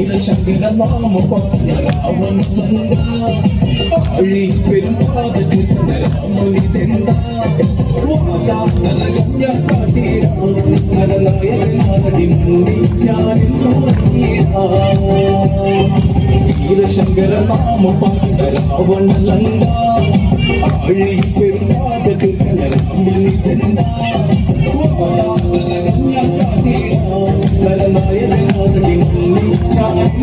വീരശങ്കര നാമ പറഞ്ഞ രാവണ ആഴി പെരുമ്പാതത്തിൽ രാമനി തെന്താ നരകഞ്ഞ കാട്ടീരാ നരനായകനാരടി മുടി ഞാനിന്നു വീരശങ്കര നാമ പറഞ്ഞ രാവണ ലങ്ക ആഴി